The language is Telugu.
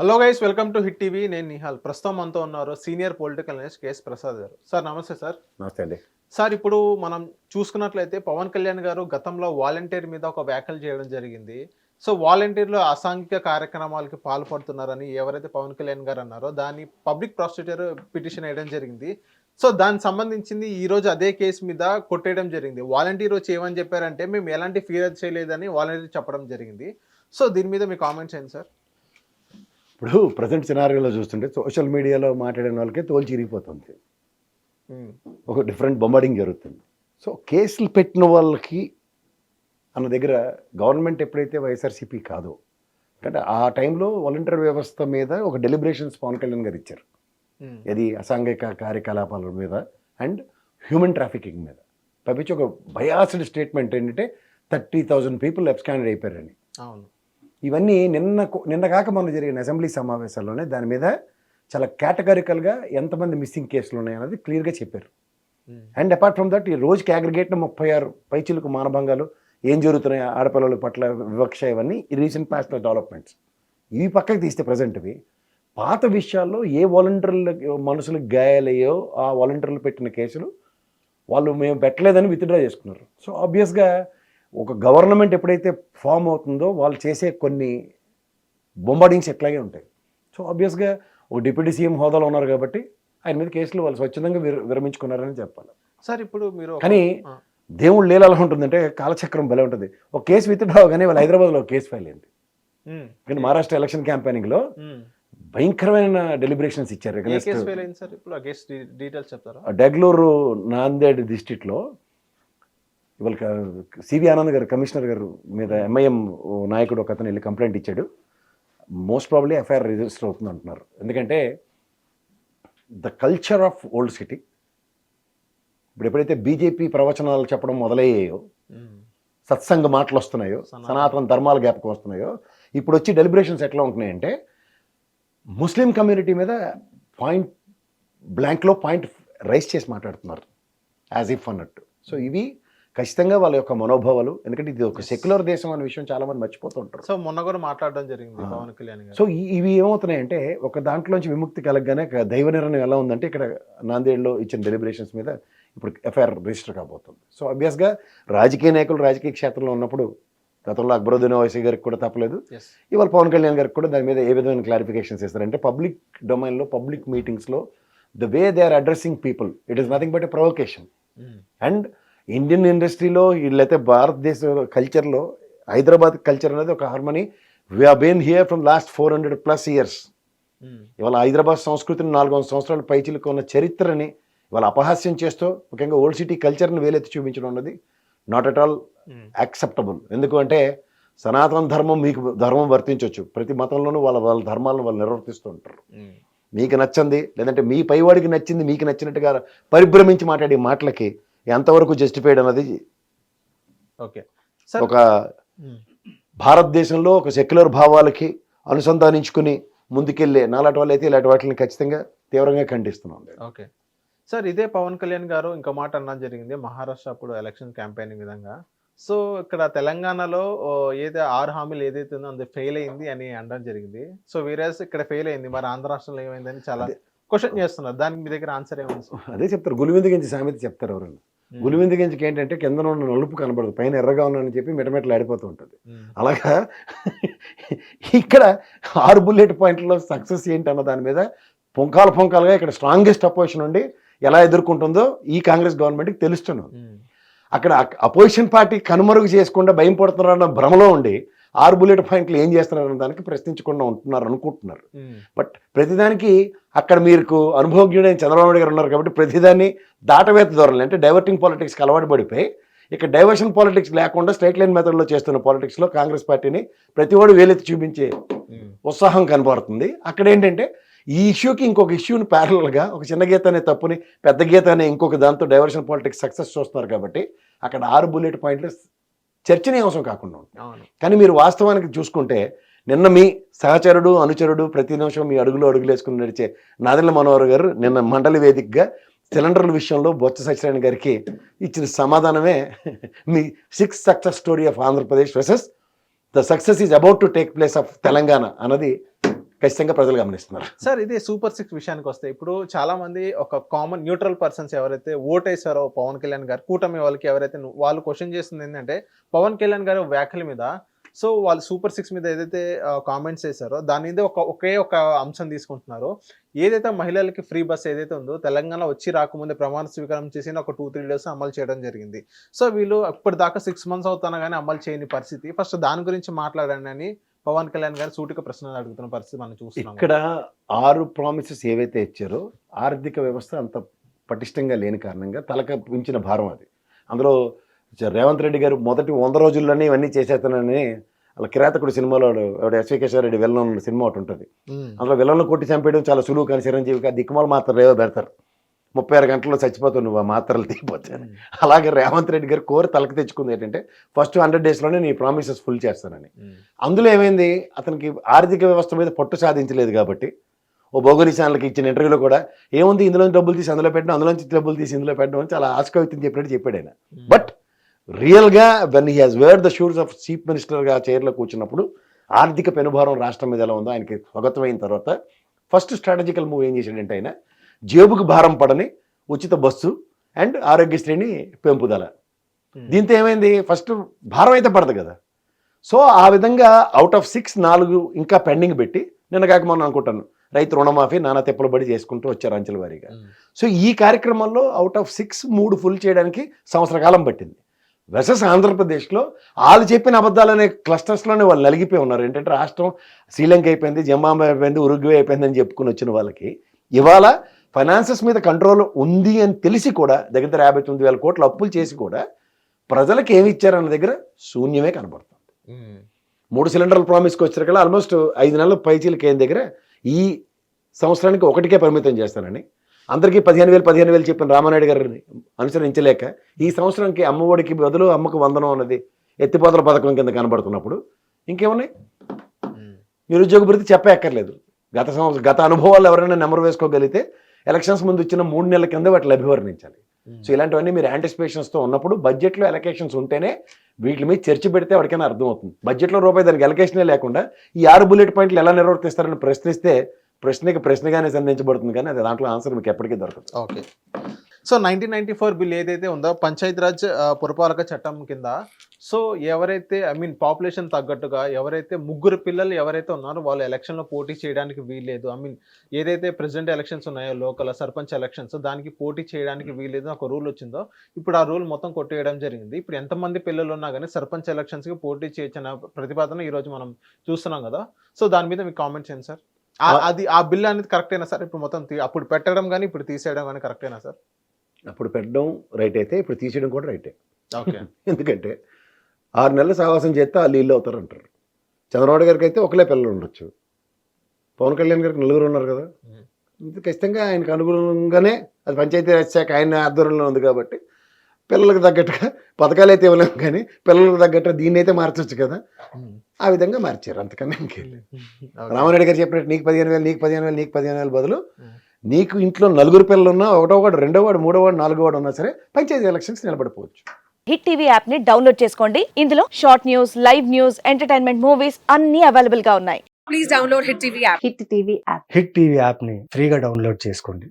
Hello guys welcome to Hit TV. నేను నిహాల్. ప్రస్తుతం మనతో ఉన్నారు senior political analyst K S Prasad garu. Sir నమస్తే సార్. నమస్తే అండి. సార్ ఇప్పుడు మనం చూసుకున్నట్లయితే పవన్ కళ్యాణ్ గారు గతంలో వాలంటీర్ మీద ఒక వ్యాఖ్యలు చేయడం జరిగింది. సో వాలంటీర్లు అసాంఘిక కార్యక్రమాలకి పాల్పడుతున్నారని ఎవరైతే పవన్ కళ్యాణ్ గారు అన్నారో దాన్ని పబ్లిక్ ప్రాసిక్యూటర్ పిటిషన్ వేయడం జరిగింది. సో దానికి సంబంధించింది ఈ రోజు అదే కేసు మీద కొట్టేయడం జరిగింది. వాలంటీర్ వచ్చి ఏమని చెప్పారంటే మేము ఎలాంటి ఫిర్యాదు చేయలేదని వాలంటీర్ చెప్పడం జరిగింది. సో దీని మీద మీ కామెంట్స్ ఏంటి సార్? ఇప్పుడు ప్రజెంట్ సినారియోలో చూస్తుంటే సోషల్ మీడియాలో మాట్లాడిన వాళ్ళకే తోలు చిరిగిపోతుంది. ఉమ్, ఒక డిఫరెంట్ బొంబాడింగ్ జరుగుతుంది. సో కేసులు పెట్టిన వాళ్ళకి అన్న దగ్గర గవర్నమెంట్ ఎప్పుడైతే వైఎస్ఆర్సీపీ కాదో అంటే ఆ టైంలో వాలంటీర్ వ్యవస్థ మీద ఒక డెలిబరేషన్స్ పవన్ కళ్యాణ్ గారు ఇచ్చారు. ఇది అసాంఘిక కార్యకలాపాల మీద అండ్ హ్యూమన్ ట్రాఫికింగ్ మీద. పంపించి ఒక బయాస్డ్ స్టేట్మెంట్ ఏంటంటే థర్టీ థౌజండ్ పీపుల్ ఎబ్స్కాండెడ్ అయిపోయారని. అవును. ఇవన్నీ నిన్న నిన్న కాక మొన్న జరిగిన అసెంబ్లీ సమావేశాల్లోనే దాని మీద చాలా కేటగారికల్గా ఎంతమంది మిస్సింగ్ కేసులు ఉన్నాయన్నది క్లియర్గా చెప్పారు. అండ్ అపార్ట్ ఫ్రమ్ దట్ ఈ రోజుకి అగ్రిగేట్న ముప్పై ఆరు పైచిలకు మానభంగాలు ఏం జరుగుతున్నాయి ఆడపిల్లల పట్ల వివక్ష ఇవన్నీ ఈ రీసెంట్ పాస్ట్ డెవలప్మెంట్స్. ఇవి పక్కకి తీస్తే ప్రజెంట్వి. పాత విషయాల్లో ఏ వాలంటీర్ల మనసులకు గాయాలయ్యో ఆ వాలంటీర్లు పెట్టిన కేసులు వాళ్ళు మేము పెట్టలేదని విత్డ్రా చేసుకున్నారు. సో ఆబ్వియస్గా ఒక గవర్నమెంట్ ఎప్పుడైతే ఫామ్ అవుతుందో వాళ్ళు చేసే కొన్ని బొంబాడింగ్స్ ఎట్లాగే ఉంటాయి. సో ఆబ్వియస్గా ఒక డిప్యూటీ సీఎం హోదాలో ఉన్నారు కాబట్టి ఆయన మీద కేసులు వాళ్ళు స్వచ్ఛందంగా విర విరమించుకున్నారని చెప్పాలి. సార్ ఇప్పుడు మీరు కానీ దేవుడు లీల ఎలా ఉంటుందంటే కాలచక్రం భలే ఉంటుంది. ఒక కేసు విత్డ్రా కానీ వాళ్ళు హైదరాబాద్లో ఒక కేసు ఫైల్ అయింది కానీ మహారాష్ట్ర ఎలక్షన్ క్యాంపెయినింగ్లో. భయంకరమైన డెలిబరేషన్స్ ఇచ్చారు డెగ్లూరు నాందేడ్ డిస్టిక్లో ఇవాళ సివి ఆనంద్ గారు కమిషనర్ గారు మీద ఎంఐఎం నాయకుడు ఒక అతను వెళ్ళి కంప్లైంట్ ఇచ్చాడు. మోస్ట్ ప్రాబ్లీ ఎఫ్ఐఆర్ రిజిస్టర్ అవుతుంది అంటున్నారు. ఎందుకంటే the culture of old city ఇప్పుడు ఎప్పుడైతే బీజేపీ ప్రవచనాలు చెప్పడం మొదలయ్యాయో సత్సంగ మాటలు వస్తున్నాయో సనాతన. సనాతన ధర్మాల జ్ఞాపకం వస్తున్నాయో ఇప్పుడు వచ్చి డెలిబరేషన్స్ ఎట్లా ఉంటున్నాయంటే ముస్లిం కమ్యూనిటీ మీద పాయింట్ బ్లాంక్లో పాయింట్ రైస్ చేసి మాట్లాడుతున్నారు. యాజ్ ఇఫ్ అన్నట్టు. సో ఇవి ఖచ్చితంగా వాళ్ళ యొక్క మనోభావాలు ఎందుకంటే ఇది ఒక సెక్యులర్ దేశం అనే విషయం చాలా మంది మర్చిపోతుంటారు. సో మొన్న కూడా మాట్లాడడం జరిగింది. పవన్ కళ్యాణ్ సో ఇవి ఏమవుతున్నాయంటే ఒక దాంట్లోంచి విముక్తి కలగగానే దైవ నిర్ణయం ఎలా ఉందంటే ఇక్కడ నాందేడ్లో ఇచ్చిన డెలిబరేషన్స్ మీద ఇప్పుడు ఎఫ్ఐఆర్ రిజిస్టర్ కాబోతుంది. సో అబ్వియస్గా రాజకీయ నాయకులు రాజకీయ క్షేత్రంలో ఉన్నప్పుడు గతంలో అక్బరుద్దీన్ ఓవైసీ గారికి కూడా తప్పలేదు. ఇవాళ పవన్ కళ్యాణ్ గారికి కూడా దాని మీద ఏ విధమైన క్లారిఫికేషన్స్ ఇస్తారంటే పబ్లిక్ డొమైన్లో పబ్లిక్ మీటింగ్స్లో the way they are addressing people it is nothing but a provocation and Indian ఇండస్ట్రీలో వీళ్ళైతే భారతదేశ కల్చర్లో హైదరాబాద్ కల్చర్ అనేది ఒక harmony we been here from last four hundred plus years ఇవాళ హైదరాబాద్ సంస్కృతిని నాలుగు వందల సంవత్సరాల పైచిలకు ఉన్న చరిత్రని ఇవాళ అపహాస్యం చేస్తూ ముఖ్యంగా ఓల్డ్ సిటీ కల్చర్ని వేలెత్తి చూపించడం అన్నది నాట్ అట్ ఆల్ యాక్సెప్టబుల్ ఎందుకు అంటే సనాతన ధర్మం మీకు ధర్మం వర్తించవచ్చు ప్రతి మతంలోనూ వాళ్ళ వాళ్ళ ధర్మాలను వాళ్ళు నిర్వర్తిస్తూ ఉంటారు. మీకు నచ్చంది లేదంటే మీ పైవాడికి నచ్చింది మీకు నచ్చినట్టుగా పరిభ్రమించి మాట్లాడే మాటలకి ఎంతవరకు జస్టిఫైడ్ అన్నది ఓకే. సార్ ఒక భారతదేశంలో ఒక సెక్యులర్ భావాలకి అనుసంధానించుకుని ముందుకెళ్ళే నాలాంటి వాళ్ళు అయితే ఇలాంటి వాటిని ఖచ్చితంగా తీవ్రంగా ఖండిస్తున్నాం ఓకే. సార్ ఇదే పవన్ కళ్యాణ్ గారు ఇంకో మాట అన్నది జరిగింది మహారాష్ట్ర అప్పుడు ఎలక్షన్ క్యాంపెయినింగ్ విధంగా. సో ఇక్కడ తెలంగాణలో ఓ, ఏదో ఆరు హామీలు ఏదైతే ఉందో అది ఫెయిల్ అయింది అని అనడం జరిగింది. సో వీరేస్ ఇక్కడ ఫెయిల్ అయింది మరి ఆంధ్ర రాష్ట్రంలో ఏమైందని చాలా. క్వశ్చన్ చేస్తున్నారు. దానికి మీ దగ్గర ఆన్సర్ ఏముంది? అదే చెప్తారు గులివింద గింజ సామెత చెప్తారు ఎవరన్నా. గులివింద గింజకి ఏంటంటే కింద ఉన్న నలుపు కనబడదు పైన ఎర్రగా ఉన్నానని చెప్పి మిటమిటలు ఆడిపోతూ ఉంటుంది. అలాగా? ఇక్కడ ఆరు బుల్లెట్ పాయింట్లో సక్సెస్ ఏంటి అన్న దాని మీద పొంకాలు పొంకాలుగా ఇక్కడ స్ట్రాంగెస్ట్ అపోజిషన్ ఉండి ఎలా ఎదుర్కొంటుందో ఈ కాంగ్రెస్ గవర్నమెంట్కి తెలుస్తున్నాం అక్కడ అపోజిషన్ పార్టీ కనుమరుగు చేసుకుండా భయం పడుతున్నారన్న భ్రమలో ఉండి ఆరు బుల్లెట్ పాయింట్లు ఏం చేస్తున్నారన్న దానికి ప్రశ్నించకుండా ఉంటున్నారు అనుకుంటున్నారు. బట్ ప్రతిదానికి అక్కడ మీకు అనుభవజ్ఞుడైన చంద్రబాబు నాయుడు గారు ఉన్నారు కాబట్టి ప్రతిదాన్ని దాటవేత ధోరణి అంటే డైవర్టింగ్ పాలిటిక్స్కి అలవాటు పడిపోయి ఇక డైవర్షన్ పాలిటిక్స్ లేకుండా స్ట్రైట్ లైన్ మెథడ్లో చేస్తున్న పాలిటిక్స్లో కాంగ్రెస్ పార్టీని ప్రతి ఒడు వేలెత్తి చూపించే ఉత్సాహం కనబడుతుంది. అక్కడ ఏంటంటే ఈ ఇష్యూకి ఇంకొక ఇష్యూని ప్యారల్గా ఒక చిన్న గీత అనే తప్పుని పెద్ద గీత అనే ఇంకొక దాంతో డైవర్షన్ పాలిటిక్స్ సక్సెస్ చూస్తున్నారు కాబట్టి అక్కడ ఆరు బుల్లెట్ పాయింట్లు చర్చనీయాంశం కాకుండా ఉంటుంది. కానీ మీరు వాస్తవానికి చూసుకుంటే నిన్న మీ సహచరుడు అనుచరుడు ప్రతి నిమిషం మీ అడుగులు అడుగులు వేసుకుని నడిచే నాదెళ్ళ మనోహర్ గారు నిన్న మండలి వేదికగా సిలిండర్ల విషయంలో బొత్స సత్యనారాయణ గారికి ఇచ్చిన సమాధానమే మీ six success story of Andhra Pradesh versus the success is about to take place of Telangana అన్నది ఖచ్చితంగా ప్రజలు గమనిస్తున్నారు. సార్ ఇది సూపర్ సిక్స్ విషయానికి వస్తే ఇప్పుడు చాలా మంది ఒక కామన్ న్యూట్రల్ పర్సన్స్ ఎవరైతే ఓటేశారో పవన్ కళ్యాణ్ గారు కూటమి వాళ్ళకి ఎవరైతే వాళ్ళు క్వశ్చన్ చేస్తుంది ఏంటంటే పవన్ కళ్యాణ్ గారి వ్యాఖ్యల మీద సో వాళ్ళు సూపర్ సిక్స్ మీద ఏదైతే కామెంట్స్ చేశారో దాని మీద ఒక ఒకే ఒక అంశం తీసుకుంటున్నారు. ఏదైతే మహిళలకి ఫ్రీ బస్ ఏదైతే ఉందో తెలంగాణ వచ్చి రాకముందే ప్రమాణ స్వీకారం చేసి ఒక టూ త్రీ డేస్ అమలు చేయడం జరిగింది. సో వీళ్ళు ఇప్పటిదాకా సిక్స్ మంత్స్ అవుతున్నా కానీ అమలు చేయని పరిస్థితి. ఫస్ట్ దాని గురించి మాట్లాడండి అని పవన్ కళ్యాణ్ గారు సూటిగా ప్రశ్నలు అడుగుతున్న పరిస్థితి మనం చూస్తున్నాం. ఇక్కడ ఆరు ప్రామిసెస్ ఏవైతే ఇచ్చారో ఆర్థిక వ్యవస్థ అంత పటిష్టంగా లేని కారణంగా తలక ఉంచిన భారం అది. అందులో రేవంత్ రెడ్డి గారు మొదటి వంద రోజుల్లోనే ఇవన్నీ చేసేస్తానని అలా కిరాతకుడు సినిమాలో ఆవిడ ఎస్వి రెడ్డి వెళ్ళను సినిమా ఒకటి ఉంటుంది. అందులో విలన్ను కొట్టి చంపేయడం చాలా సులువు కానీ చిరంజీవికి దిక్కుమాల మాత్రలు ఏవో పెడతారు ముప్పై ఆరు గంటల్లో చచ్చిపోతావు నువ్వు ఆ మాత్రలు తీయపోతాను అలాగే రేవంత్ రెడ్డి గారు కోరి తలకి తెచ్చుకుంది ఏంటంటే ఫస్ట్ హండ్రెడ్ డేస్లోనే నీ ప్రామిసెస్ ఫుల్ చేస్తానని. అందులో ఏమైంది? అతనికి ఆర్థిక వ్యవస్థ మీద పట్టు సాధించలేదు కాబట్టి ఓ బొగోలి ఛానల్కి ఇచ్చిన ఇంటర్వ్యూలో కూడా ఏముంది ఇందులో డబ్బులు తీసి అందులో పెట్టడం అందులో నుంచి డబ్బులు తీసి ఇందులో పెట్టడం అని చాలా ఆశకవితం చెప్పినట్టు చెప్పాడు ఆయన. బట్ రియల్గా when he has wear the షూర్స్ of chief మినిస్టర్గా చైర్లో కూర్చున్నప్పుడు ఆర్థిక పెనుభారం రాష్ట్రం మీద ఎలా ఉందో ఆయనకి స్వగతమైన తర్వాత ఫస్ట్ స్ట్రాటజికల్ మూవ్ ఏం చేశాడంటే ఆయన జేబుకు భారం పడని ఉచిత బస్సు అండ్ ఆరోగ్యశ్రేణి పెంపుదల. ఉమ్. దీంతో ఏమైంది? ఫస్ట్ భారం అయితే పడదు కదా. సో ఆ విధంగా అవుట్ ఆఫ్ సిక్స్ నాలుగు ఇంకా పెండింగ్ పెట్టి నిన్న కాక మొన్న అనుకుంటాను రైతు రుణమాఫీ నానా తిప్పలు బడి చేసుకుంటూ వచ్చారు అంచెల వారీగా. ఉమ్. సో ఈ కార్యక్రమంలో అవుట్ ఆఫ్ సిక్స్ మూడు ఫుల్ చేయడానికి సంవత్సర కాలం పట్టింది. వెసస్ ఆంధ్రప్రదేశ్లో వాళ్ళు చెప్పిన అబద్ధాలనే క్లస్టర్స్లోనే వాళ్ళు నలిగిపోయి ఉన్నారు. ఏంటంటే రాష్ట్రం శ్రీలంక అయిపోయింది జింబాబే అయిపోయింది ఉరుగ్వే అయిపోయింది అని చెప్పుకుని వచ్చిన వాళ్ళకి ఇవాళ ఫైనాన్సెస్ మీద కంట్రోల్ ఉంది అని తెలిసి కూడా దగ్గర దగ్గర యాభై తొమ్మిది వేల కోట్ల అప్పులు చేసి కూడా ప్రజలకు ఏమి ఇచ్చారన్న దగ్గర శూన్యమే కనబడుతుంది. మూడు సిలిండర్ల ప్రామిస్కి వచ్చారు ఆల్మోస్ట్ ఐదు నెలల పైచీలకి అయిన దగ్గర ఈ సంవత్సరానికి ఒకటికే పరిమితం చేస్తానని అందరికీ పదిహేను వేలు పదిహేను వేలు చెప్పిన రామానాయుడు గారిని అనుసరించలేక ఈ సంవత్సరానికి అమ్మఒడికి బదులు అమ్మకు వందనం అన్నది ఎత్తిపోతల పథకం కింద కనబడుతున్నప్పుడు ఇంకేమున్నాయి. నిరుద్యోగ భృతి చెప్పక్కర్లేదు గత సంవత్సరం గత అనుభవాలు ఎవరైనా నెంబర్ వేసుకోగలిగితే ఎలక్షన్స్ ముందు వచ్చిన మూడు నెలల కింద వాటిని అభివర్ణించాలి ఉమ్. సో ఇలాంటివన్నీ మీరు యాంటిసిపేషన్స్తో ఉన్నప్పుడు బడ్జెట్లో ఎలకేషన్స్ ఉంటేనే వీటి మీద చర్చ పెడితే ఎవరికైనా అర్థమవుతుంది. బడ్జెట్లో రూపాయి దానికి ఎలకేషనే లేకుండా ఈ ఆరు బుల్లెట్ పాయింట్లు ఎలా నిర్వర్తిస్తారని ప్రశ్నిస్తే ప్రశ్నకి ప్రశ్నగానే సంధించబడుతుంది కానీ అది దాంట్లో ఆన్సర్ మీకు ఎప్పటికీ దొరకదు. Okay so nineteen ninety four bill ఏదైతే ఉందో పంచాయతీరాజ్ పురపాలక చట్టం కింద సో ఎవరైతే ఐ మీన్ పాపులేషన్ తగ్గట్టుగా ఎవరైతే ముగ్గురు పిల్లలు ఎవరైతే ఉన్నారో వాళ్ళు ఎలక్షన్లో పోటీ చేయడానికి వీల్లేదు. ఐ మీన్ ఏదైతే ప్రెసిడెంట్ ఎలక్షన్స్ ఉన్నాయో లోకల్ సర్పంచ్ ఎలక్షన్స్ దానికి పోటీ చేయడానికి వీల్లేదు ఒక రూల్ వచ్చిందో ఇప్పుడు ఆ రూల్ మొత్తం కొట్టేయడం జరిగింది. ఇప్పుడు ఎంతమంది పిల్లలు ఉన్నా కానీ సర్పంచ్ ఎలక్షన్స్కి పోటీ చేయొచ్చిన ప్రతిపాదన ఈరోజు మనం చూస్తున్నాం కదా. సో దాని మీద మీ కామెంట్స్ ఏంటి సార్? అది ఆ బిల్ అనేది కరెక్టేనా సార్? ఇప్పుడు మొత్తం అప్పుడు పెట్టడం కానీ ఇప్పుడు తీసేయడం కానీ కరెక్టేనా సార్? అప్పుడు పెట్టడం రైట్ అయితే ఇప్పుడు తీసేయడం కూడా రైటే ఓకే. ఎందుకంటే ఆరు నెలలు సావాసం చేస్తే వాళ్ళు ఇల్లు అవుతారు అంటారు చంద్రబాబు గారికి అయితే ఒకలే పిల్లలు ఉండొచ్చు. పవన్ కళ్యాణ్ గారికి నలుగురు ఉన్నారు కదా. ఖచ్చితంగా ఆయనకు అనుగుణంగానే అది పంచాయతీ రాజ్ శాఖ ఆయన ఆధ్వర్యంలో ఉంది కాబట్టి పిల్లలకు తగ్గట్టుగా పథకాలు అయితే ఇవ్వలేము కానీ పిల్లలకు తగ్గట్టుగా దీన్ని అయితే మార్చొచ్చు కదా. ఆ విధంగా మార్చారు. అంతకన్నా ఇంకేం. రామారెడ్డి గారు చెప్పినట్టు నీకు పదిహేను వేలు నీకు పదిహేను వేలు నీకు పదిహేను వేలు బదులు. నీకు ఇంట్లో నలుగురు పిల్లలు ఉన్నా ఒకటో వాడు రెండో వాడు మూడో వాడు నాలుగో వాడు ఉన్నా సరే పంచాయతీ ఎలక్షన్స్ నిలబడిపోవచ్చు. హిట్ టీవీ యాప్ని డౌన్లోడ్ చేసుకోండి. ఇందులో short news live news entertainment movies అన్ని అవైలబుల్గా ఉన్నాయి. Please download Hit TV app. Hit TV app Hit TV యాప్ని ఫ్రీగా డౌన్లోడ్ చేసుకోండి.